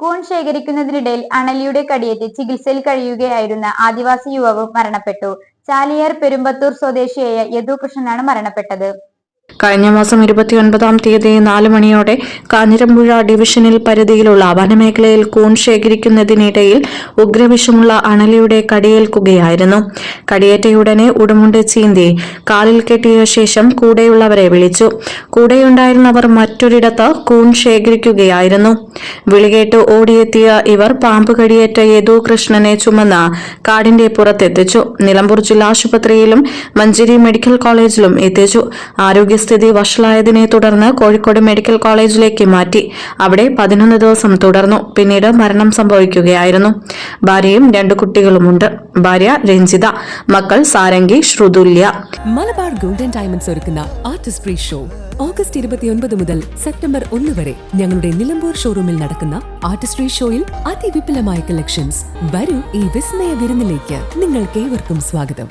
കൂൺ ശേഖരിക്കുന്നതിനിടയിൽ അണലിയുടെ കടിയേറ്റ് ചികിത്സയിൽ കഴിയുകയായിരുന്ന ആദിവാസി യുവാവ് മരണപ്പെട്ടു. ചാലിയാർ പെരുമ്പത്തൂർ സ്വദേശിയായ യദു കൃഷ്ണനാണ് മരണപ്പെട്ടത്. കഴിഞ്ഞ മാസം ഇരുപത്തിയൊൻപതാം തീയതി നാല് മണിയോടെ കാഞ്ഞിരമ്പുഴ ഡിവിഷനിൽ പരിധിയിലുള്ള വനമേഖലയിൽ കൂൺ ശേഖരിക്കുന്നതിനിടയിൽ ഉഗ്രവിഷമുള്ള അണലിയുടെ കടിയേൽക്കുകയായിരുന്നു. കടിയേറ്റയുടനെ ഉടുമുണ്ട് ചീന്തി കാലിൽ കെട്ടിയ ശേഷം കൂടെയുള്ളവരെ വിളിച്ചു. കൂടെയുണ്ടായിരുന്നവർ മറ്റൊരിടത്ത് കൂൺ ശേഖരിക്കുകയായിരുന്നു. വിളികേട്ട് ഓടിയെത്തിയ ഇവർ പാമ്പ് കടിയേറ്റ യദു കൃഷ്ണനെ ചുമന്ന കാടിന്റെ പുറത്തെത്തിച്ചു. നിലമ്പൂർ ജില്ലാ ആശുപത്രിയിലും മഞ്ചേരി മെഡിക്കൽ കോളേജിലും എത്തിച്ചു. ആരോഗ്യസ്ഥിതി വഷളായതിനെ തുടർന്ന് കോഴിക്കോട് മെഡിക്കൽ കോളേജിലേക്ക് മാറ്റി. അവിടെ പതിനൊന്ന് ദിവസം തുടർന്നു. പിന്നീട് മരണം സംഭവിക്കുകയായിരുന്നു. ഭാര്യയും രണ്ടു കുട്ടികളുമുണ്ട്. ഭാര്യ രഞ്ജിത മക്കൾ സാരംഗി ശ്രുതുല്യ. മലബാർ ഗോൾഡൻ ഡയമണ്ട്സ് ഒരുക്കുന്ന ആർട്ടിസ്റ്റ് ഫ്രീ ഷോ. ഓഗസ്റ്റ് ഇരുപത്തിയൊൻപത് മുതൽ സെപ്റ്റംബർ ഒന്ന് വരെ ഞങ്ങളുടെ നിലമ്പൂർ ഷോറൂമിൽ നടക്കുന്ന ആർട്ടിസ്ട്രി ഷോയിൽ അതിവിപുലമായ കളക്ഷൻസ്. വരൂ ഈ വിസ്മയ വിരുന്നിലേക്ക്. നിങ്ങൾക്ക് ഏവർക്കും സ്വാഗതം.